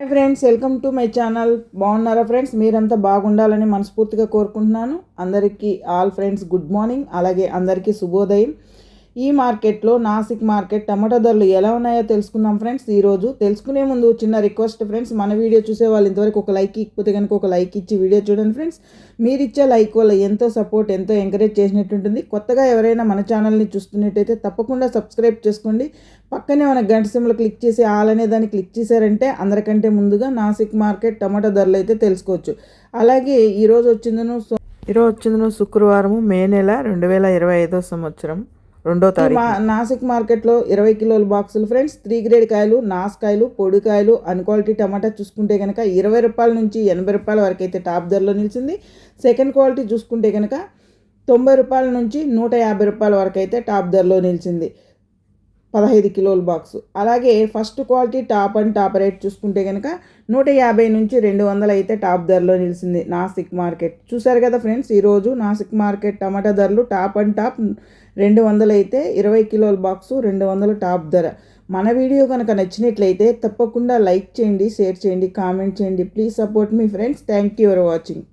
Hi friends welcome to my channel. బాగున్నారా friends? మీరంతా బాగుండాలని మనస్ఫూర్తిగా కోరుకుంటున్నాను. అందరికీ ఆల్ ఫ్రెండ్స్ గుడ్ మార్నింగ్ అలాగే అందరికీ శుభోదయం. ఈ మార్కెట్లో నాసిక్ మార్కెట్ టమాటో ధరలు ఎలా ఉన్నాయో తెలుసుకుందాం ఫ్రెండ్స్. ఈరోజు తెలుసుకునే ముందు చిన్న రిక్వెస్ట్ ఫ్రెండ్స్. మన వీడియో చూసే వాళ్ళు ఇంతవరకు ఒక లైక్ ఇకపోతే కనుక ఒక లైక్ ఇచ్చి వీడియో చూడండి ఫ్రెండ్స్. మీరు ఇచ్చే లైక్ వల్ల ఎంతో సపోర్ట్ ఎంతో ఎంకరేజ్ చేసినట్టు ఉంటుంది కొత్తగా ఎవరైనా మన ఛానల్ని చూస్తున్నట్టయితే తప్పకుండా సబ్స్క్రైబ్ చేసుకోండి. పక్కనే మన గంట సిమ్లో క్లిక్ చేసి ఆల్ అనే దాన్ని క్లిక్ చేశారంటే అందరికంటే ముందుగా నాసిక్ మార్కెట్ టమాటో ధరలు అయితే తెలుసుకోవచ్చు. అలాగే ఈరోజు వచ్చిందను ఈరోజు వచ్చిందను శుక్రవారము మే నెల రెండు వేల ఇరవై ఐదో సంవత్సరం. రెండో తారీఖు. నాసిక్ మార్కెట్లో ఇరవై కిలోల బాక్సులు ఫ్రెండ్స్ త్రీ గ్రేడ్ కాయలు నాసుకాయలు పొడికాయలు అన్ క్వాలిటీ టమాటా చూసుకుంటే కనుక ఇరవై రూపాయల నుంచి ఎనభై రూపాయల వరకు అయితే టాప్ ధరలో నిలిచింది. సెకండ్ క్వాలిటీ చూసుకుంటే కనుక తొంభై రూపాయల నుంచి నూట యాభై రూపాయల వరకు అయితే టాప్ ధరలో నిలిచింది. పదహైదు కిలోల బాక్స్ అలాగే first quality top and top rate చూసుకుంటే కనుక నూట యాభై నుంచి రెండు వందలు అయితే టాప్ ధరలో నిలిచింది నాసిక్ మార్కెట్. చూసారు కదా ఫ్రెండ్స్ ఈరోజు నాసిక్ మార్కెట్ టమాటా ధరలు టాప్ అండ్ టాప్ రెండు వందలు అయితే ఇరవై కిలోల బాక్సు రెండు వందలు టాప్ ధర. మన వీడియో కనుక నచ్చినట్లయితే తప్పకుండా లైక్ చేయండి షేర్ చేయండి కామెంట్ చేయండి. Please support me friends thank you for watching